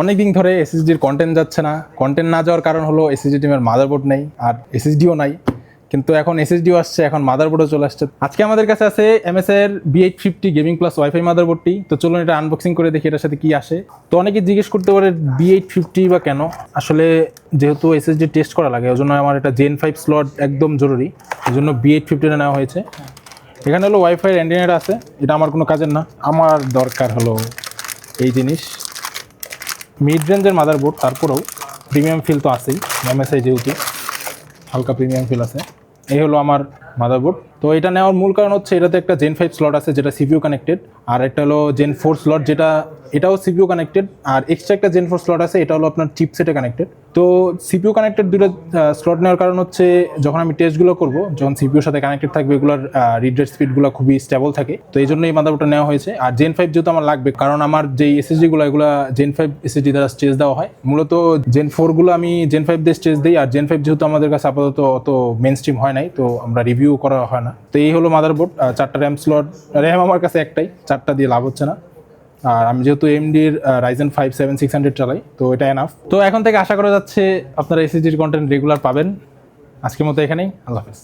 অনেক দিন ধরে এসএসডির কন্টেন্ট যাচ্ছে না। কন্টেন্ট না যাওয়ার কারণ হলো এসএসডি টিমের মাদারবোর্ড নেই আর এসএসডিও নাই। কিন্তু এখন এসএসডিও আসছে, এখন মাদারবোর্ডও চলে আসছে। আজকে আমাদের কাছে আছে এমএস এর B eight fifty gaming plus wifi মাদারবোর্ডটি তো চলুন এটা আনবক্সিং করে দেখি এটার সাথে কি আসে। তো অনেকে জিজ্ঞেস করতে পারে বি এইট ফিফটি বা কেন? আসলে যেহেতু এসএসডি টেস্ট করা লাগে, ওই জন্য আমার এটা জেন ফাইভ স্লট একদম জরুরি। এই জন্য বি এইট ফিফটিটা নেওয়া হয়েছে। এখানে হলো ওয়াইফাই অ্যান্টিনেট আছে। এটা আমার কোনো কাজের না। আমার দরকার হলো এই জিনিস। মিড রেঞ্জের মাদারবোর্ড তারপরেও প্রিমিয়াম ফিল তো আছেই এমএসআই যেহেতু, হালকা প্রিমিয়াম ফিল আছে। এই হলো আমার মাদারবোর্ড তো এটা নেওয়ার মূল কারণ হচ্ছে এটাতে একটা জেন ফাইভ স্লট আছে যেটা সিপিউ কানেক্টেড আর একটা হলো জেন ফোর স্লট যেটা, এটাও সিপিউ কানেক্টেড আর এক্সট্রা একটা জেন ফোর স্লট আছে, এটা হলো আপনার চিপসেটে কানেক্টেড তো সিপিউ কানেক্টেড দুটো স্লট নেওয়ার কারণ হচ্ছে যখন আমি টেস্টগুলো করব, যখন সিপিউর সাথে কানেক্টেড থাকবে, এগুলোর রিড রেট স্পিডগুলো খুবই স্টেবল থাকে। তো এই জন্য এই মাদারবোর্ডটা নেওয়া হয়েছে। আর জেন ফাইভ যেহেতু আমার লাগবে, কারণ আমার যেই এসএসডিগুলো এগুলো জেন ফাইভ এসএসডি দ্বারা স্টেজ দেওয়া হয়, মূলত জেন ফোরগুলো আমি জেন ফাইভ দিয়ে স্টেজ দিই, আর জেন ফাইভ যেহেতু আমাদের কাছে আপাতত অত মেন স্ট্রিম হয় নাই, তো আমরা রিভিউ করা হয় না। তো এই হলো মাদারবোর্ড চারটা র্যাম স্লট র্যাম আমার কাছে একটাই, চারটা দিয়ে লাভ হচ্ছে না। আর আমি যেহেতু এমডির Ryzen five seven six hundred চালাই, তো এটা এনাফ তো এখন থেকে আশা করা যাচ্ছে আপনারা এসএসডির কন্টেন্ট রেগুলার পাবেন। আজকের মতো এখানেই, আল্লাহ হাফেজ।